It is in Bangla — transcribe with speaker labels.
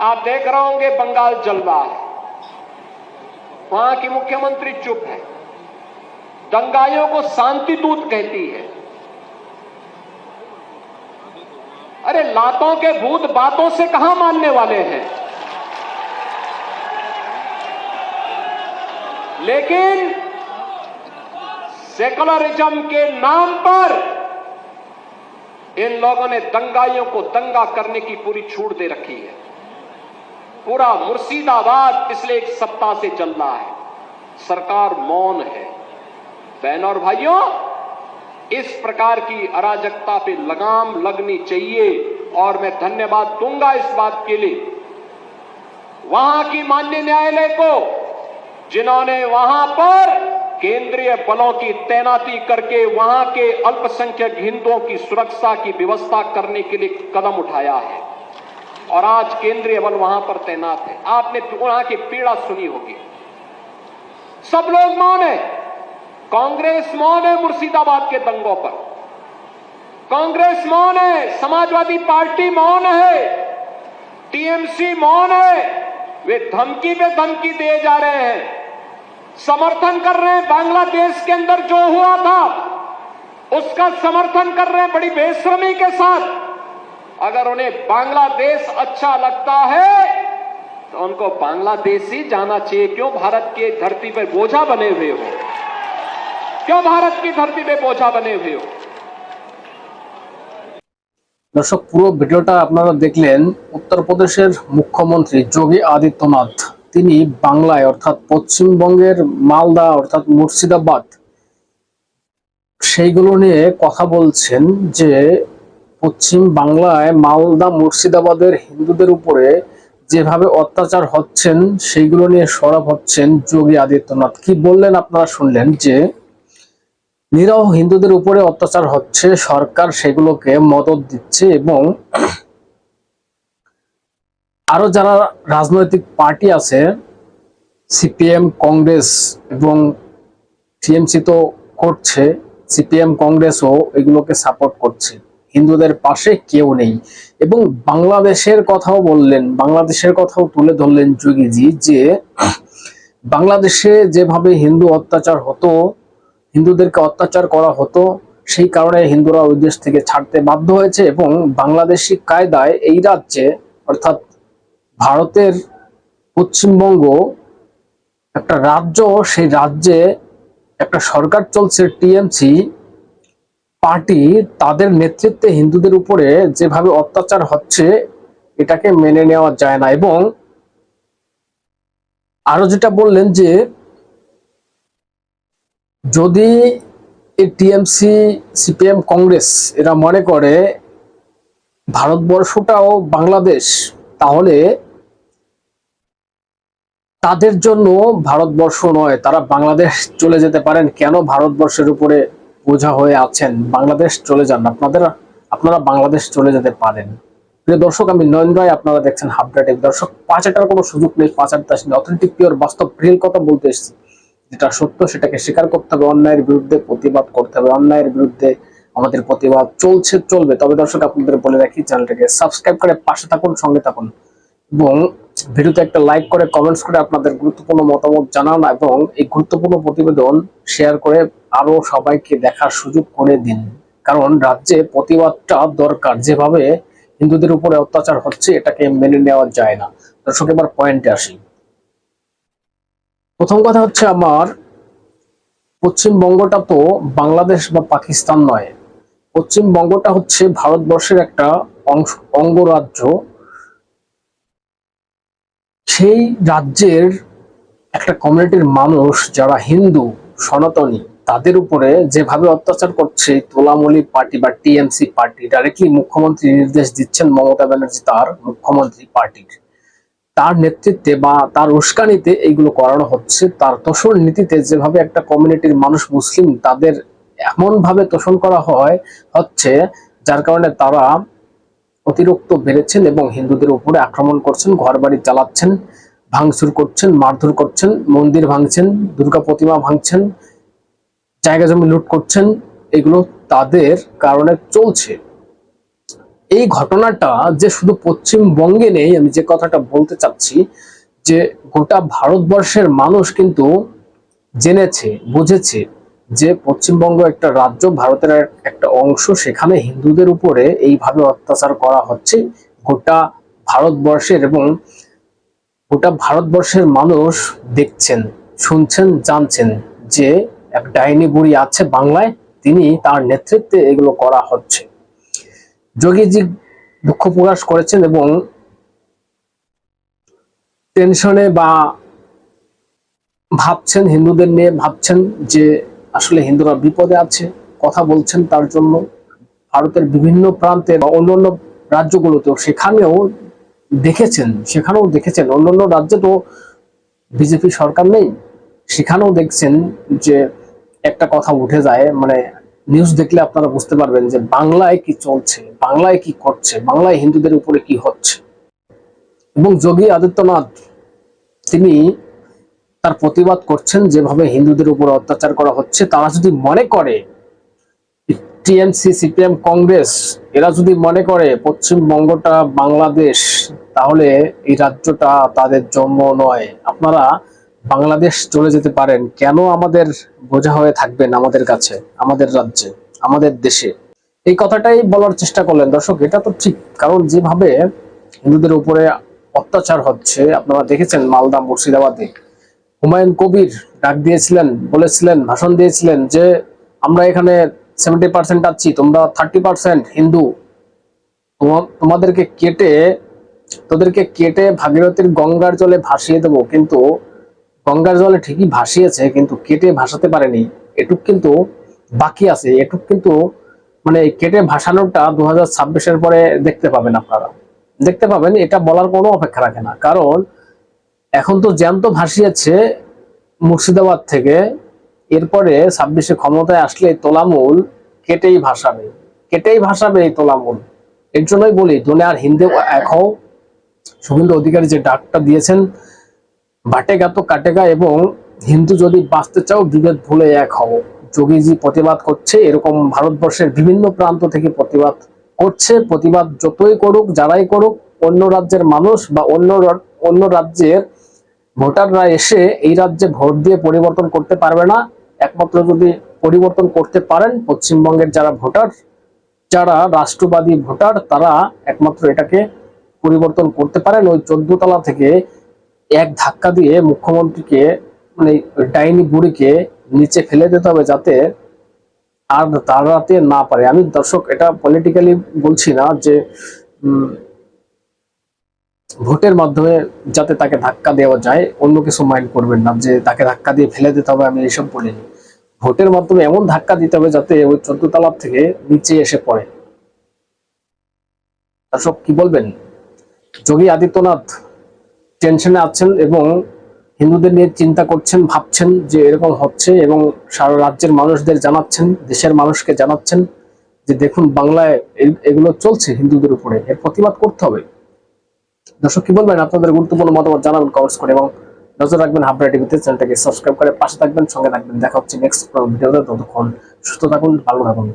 Speaker 1: आप देख रहे होंगे बंगाल जलवा है वहाँ की मुख्यमंत्री चुप है। दंगाइयों को शांति दूत कहती है। अरे लातों के भूत बातों से कहाँ मानने वाले हैं? लेकिन सेकुलरिज्म के नाम पर इन लोगों ने दंगाइयों को दंगा करने की पूरी छूट दे रखी है। पूरा मुर्शिदाबाद पिछले एक सप्ताह से चल रहा है। सरकार मौन है। बहन और भाइयों, इस प्रकार की अराजकता पे लगाम लगनी चाहिए और मैं धन्यवाद दूँगा इस बात के लिए। वहाँ की मान्य न्यायालय को, जिन्होंने वहाँ पर केंद्रीय बलों की तैनाती करके वहाँ के अल्पसंख्यक हिंदुओं की सुरक्षा की व्यवस्था करने के लिए कदम उठाया है। और आज केंद्रीय बल वहाँ पर तैनात है। आपने वहाँ की पीड़ा सुनी होगी। सब लोग मौन है। कांग्रेस मौन है मुर्शिदाबाद के दंगों पर। कांग्रेस मौन है, समाजवादी पार्टी मौन है, टीएमसी मौन है। वे धमकी पे धमकी दिए जा रहे हैं। समर्थन कर रहे हैं बांग्लादेश के अंदर जो हुआ था, उसका समर्थन कर रहे हैं बड़ी बेशर्मी के साथ। अगर उन्हें बांग्लादेश अच्छा लगता है तो उनको बांग्लादेश ही जाना चाहिए क्यों भारत की धरती पर बोझा बने हुए हो क्यों भारत की धरती पे बोझा बने हुए हो
Speaker 2: দর্শক পুরো ভিডিওটা আপনারা দেখলেন উত্তরপ্রদেশের মুখ্যমন্ত্রী যোগী আদিত্যনাথ তিনি বাংলায় অর্থাৎ পশ্চিমবঙ্গের মালদা অর্থাৎ মুর্শিদাবাদ সেইগুলো নিয়ে কথা বলছেন যে পশ্চিম বাংলায় মালদা মুর্শিদাবাদের হিন্দুদের উপরে যেভাবে অত্যাচার হচ্ছেন, সেইগুলো নিয়ে সরব হচ্ছেন যোগী আদিত্যনাথ। কি বললেন আপনারা শুনলেন যে নিরহ হিন্দুদের উপরে অত্যাচার হচ্ছে, সরকার সেগুলোকে মদত দিচ্ছে এবং আরও যারা রাজনৈতিক পার্টি আছে, সিপিএম, কংগ্রেস এবং টিএমসি তো করছে, সিপিএম, কংগ্রেসও এগুলোকে সাপোর্ট করছে। হিন্দুদের পাশে কেউ নেই। এবং বাংলাদেশের কথাও বললেন, বাংলাদেশের কথাও তুলে ধরলেন যোগীজি যে বাংলাদেশে যেভাবে হিন্দু অত্যাচার হতো, হিন্দুদেরকে অত্যাচার করা হতো, সেই কারণে হিন্দুরা ওই দেশ থেকে ছাড়তে বাধ্য হয়েছে এবং বাংলাদেশি কায়দায় এই রাজ্যে, অর্থাৎ ভারতের পশ্চিমবঙ্গ, একটা রাজ্য, সেই রাজ্যে একটা সরকার চলছে, টিএমসি পার্টি তাদের নেতৃত্বে হিন্দুদের উপরে যেভাবে অত্যাচার হচ্ছে, এটাকে মেনে নেওয়া যায় না। এবং আরও যেটা বললেন যে, যদি টিএমসি, সিপিএম, কংগ্রেস এরা মনে করে ভারতবর্ষটাও বাংলাদেশ, তাহলে তাদের জন্য ভারতবর্ষ নয়, তারা বাংলাদেশ চলে যেতে পারেন। কেন ভারতবর্ষের উপরে বোঝা হয়ে আছেন, বাংলাদেশ চলে যান। আপনাদের, আপনারা বাংলাদেশ চলে যেতে পারেন। প্রিয় দর্শক, আমি নয়ন রায়, আপনারা দেখছেন হাবডাটেক। দর্শক, পাঁচ হাজার কোনো সুযোগ নেই, পাঁচ হাজার দাস অথেন্টিক পিওর বাস্তব রিয়েল কথা বলতে এসেছি। যেটা সত্য, সেটাকে স্বীকার করতে হবে। অন্যায়ের বিরুদ্ধে প্রতিবাদ করতে হবে। অন্যায়ের বিরুদ্ধে আমাদের প্রতিবাদ চলছে, চলবে। তবে দর্শক, আপনাদের বলে রাখি, চ্যানেলটাকে সাবস্ক্রাইব করে পাশে থাকুন, সঙ্গে থাকুন। এবং ভিডিওতে একটা লাইক করে কমেন্টস করে আপনাদের গুরুত্বপূর্ণ মতামত জানান এবং এই গুরুত্বপূর্ণ প্রতিবেদন শেয়ার করে আরও সবাইকে দেখার সুযোগ করে দিন। কারণ রাজ্যে প্রতিবাদটা দরকার। যেভাবে হিন্দুদের উপরে অত্যাচার হচ্ছে, এটাকে মেনে নেওয়া যায় না। দর্শক, এবার পয়েন্টে আসি। প্রথম কথা হচ্ছে আমার, পশ্চিমবঙ্গটা তো বাংলাদেশ বা পাকিস্তান নয়। পশ্চিমবঙ্গটা হচ্ছে ভারতবর্ষের একটা অংশ অঙ্গরাজ্য। সেই রাজ্যের একটা কমিউনিটির মানুষ যারা হিন্দু, সনাতনী, তাদের উপরে যেভাবে অত্যাচার করছে, তোলামলি পার্টি বা টিএমসি পার্টি ডাইরেক্টলি মুখ্যমন্ত্রী নির্দেশ দিচ্ছেন মমতা ব্যানার্জি তার মুখ্যমন্ত্রী পার্টির। তার নেতৃত্বে বা তার উস্কানিতে এইগুলো করানো হচ্ছে। তার তোষণ নীতিতে যেভাবে একটা কমিউনিটির মানুষ মুসলিম, তাদের এমন ভাবে তোষণ করা হয়, হচ্ছে যার কারণে তারা অতিরিক্ত বেড়েছেন এবং হিন্দুদের উপরে আক্রমণ করছেন ঘর বাড়ি চালাচ্ছেন, ভাঙচুর করছেন, মারধর করছেন, মন্দির ভাঙছেন, দুর্গা প্রতিমা ভাঙছেন, জায়গা জমি লুট করছেন, এগুলো তাদের কারণে চলছে। এই ঘটনাটা যে শুধু পশ্চিমবঙ্গে নেই, আমি যে কথাটা বলতে চাচ্ছি, যে গোটা ভারতবর্ষের মানুষ কিন্তু জেনেছে, বুঝেছে যে পশ্চিমবঙ্গ একটা রাজ্য, ভারতের একটা অংশ, সেখানে হিন্দুদের উপরে এইভাবে অত্যাচার করা হচ্ছে। গোটা ভারতবর্ষের এবং গোটা ভারতবর্ষের মানুষ দেখছেন, শুনছেন, জানছেন যে এক ডাইনি বুড়ি আছে বাংলায়, তিনি তার নেতৃত্বে এগুলো করা হচ্ছে। যোগীজি দুঃখ প্রকাশ করেছেন এবং টেনশনে বা ভাবছেন, হিন্দুদের নিয়ে ভাবছেন যে আসলে হিন্দুরা বিপদে আছে, কথা বলছেন তার জন্য। ভারতের বিভিন্ন প্রান্তে বা অন্যান্য রাজ্যগুলোতেও সেখানেও দেখেছেন সেখানেও দেখেছেন। অন্যান্য রাজ্যে তো বিজেপি সরকার নেই। সেখানেও দেখছেন যে একটা কথা উঠে যায় মানে নিউজ দেখলে আপনারা বুঝতে পারবেন যে বাংলায় কি চলছে, বাংলায় কি করছে, বাংলায় হিন্দুদের উপরে কি হচ্ছে। এবং যোগী আদিত্যনাথ, তিনি তার প্রতিবাদ করছেন যেভাবে হিন্দুদের উপর অত্যাচার করা হচ্ছে, তারা যদি মনে করে টিএমসি, সিপিএম, কংগ্রেস, এরা যদি মনে করে পশ্চিমবঙ্গটা বাংলাদেশ, তাহলে এই রাজ্যটা তাদের জন্ম নয়। আপনারা বাংলাদেশ চলে যেতে পারেন। কেন আমাদের বোঝা হয়ে থাকবেন আমাদের কাছে, আমাদের রাজ্যে, আমাদের দেশে? এই কথাটাই বলার চেষ্টা করলেন। দর্শক, এটা তো ঠিক। কারণ যেভাবে হিন্দুদের উপরে অত্যাচার হচ্ছে, আপনারা দেখেছেন মালদা, মুর্শিদাবাদে। হুমায়ুন কবির ডাক দিয়েছিলেন, বলেছিলেন, ভাষণ দিয়েছিলেন যে, আমরা এখানে সেভেন্টি পার্সেন্ট আছি, তোমরা থার্টি পার্সেন্ট হিন্দু। তোমাদেরকে কেটে, তোদেরকে কেটে ভাগীরথীর গঙ্গার জলে ভাসিয়ে দেবো। কিন্তু গঙ্গার জলে ঠিকই ভাসিয়েছে, কিন্তু কেটে ভাসাতে পারেনি। এটুক কিন্তু বাকি আছে, এটুক কিন্তু মানে কেটে ভাসানোটা দু হাজার পরে দেখতে পাবেন আপনারা। দেখতে পাবেন, এটা বলার কোনো অপেক্ষা রাখে না। কারণ এখন তো জ্যান্ত ভাসিয়েছে মুর্শিদাবাদ থেকে। এরপরে ছাব্বিশে ক্ষমতায় আসলে তোলামূল কেটেই ভাসাবে। কেটেই ভাসাবে এই তোলামূল। এর জন্যই বলি দুনিয়ার হিন্দু এক হও শুভেন্দু অধিকারী যে ডাকটা দিয়েছেন বাটেগা তো কাটেগা এবং হিন্দু যদি বাঁচতে চাও, বিভেদ ভুলে এক হও। যোগীজি প্রতিবাদ করছে, এরকম ভারতবর্ষের বিভিন্ন প্রান্ত থেকে প্রতিবাদ করছে। প্রতিবাদ যতই করুক, যারাই করুক, অন্য রাজ্যের মানুষ বা অন্য অন্য রাজ্যের ভোটাররা এসে এই রাজ্যে ভোট দিয়ে পরিবর্তন করতে পারবে না। একমাত্র যদি পরিবর্তন করতে পারেন, পশ্চিমবঙ্গের যারা ভোটার, যারা রাষ্ট্রবাদী ভোটার, তারা একমাত্র এটাকে পরিবর্তন করতে পারেন। ওই চোদ্দ তলা থেকে এক ধাক্কা দিয়ে মুখ্যমন্ত্রীকে মানে ডাইনি বুড়িকে নিচে ফেলে দিতে হবে যাতে আর দাঁড়াতে না পারে। আমি দর্শক, এটা পলিটিক্যালি বলছি না যে ভোটের মাধ্যমে যাতে তাকে ধাক্কা দেওয়া যায়, অন্য কিছু মাইন্ড করবেন না যে তাকে ধাক্কা দিয়ে ফেলে দিতে হবে, আমি এইসব বলিনি। ভোটের মাধ্যমে এমন ধাক্কা দিতে হবে যাতে ওই চোদ্দ তলার থেকে নিচে এসে পড়ে। দর্শক, কি বলবেন? যোগী আদিত্যনাথ টেনশনে আছেন এবং হিন্দুদের নিয়ে চিন্তা করছেন, ভাবছেন যে এরকম হচ্ছে এবং সারা রাজ্যের মানুষদের জানাচ্ছেন, দেশের মানুষকে জানাচ্ছেন যে দেখুন, বাংলায় এগুলো চলছে হিন্দুদের উপরে। এর প্রতিবাদ করতে হবে। দর্শক, কি বলবেন? আপনাদের গুরুত্বপূর্ণ মতামত জানাবেন কমেন্টস করে এবং নজর রাখবেন হাবরা টিভিতে, চ্যানেলটাকে সাবস্ক্রাইব করে পাশে থাকবেন, সঙ্গে থাকবেন। দেখা হচ্ছে নেক্সট ভিডিওতে, ততক্ষণ সুস্থ থাকুন, ভালো থাকুন।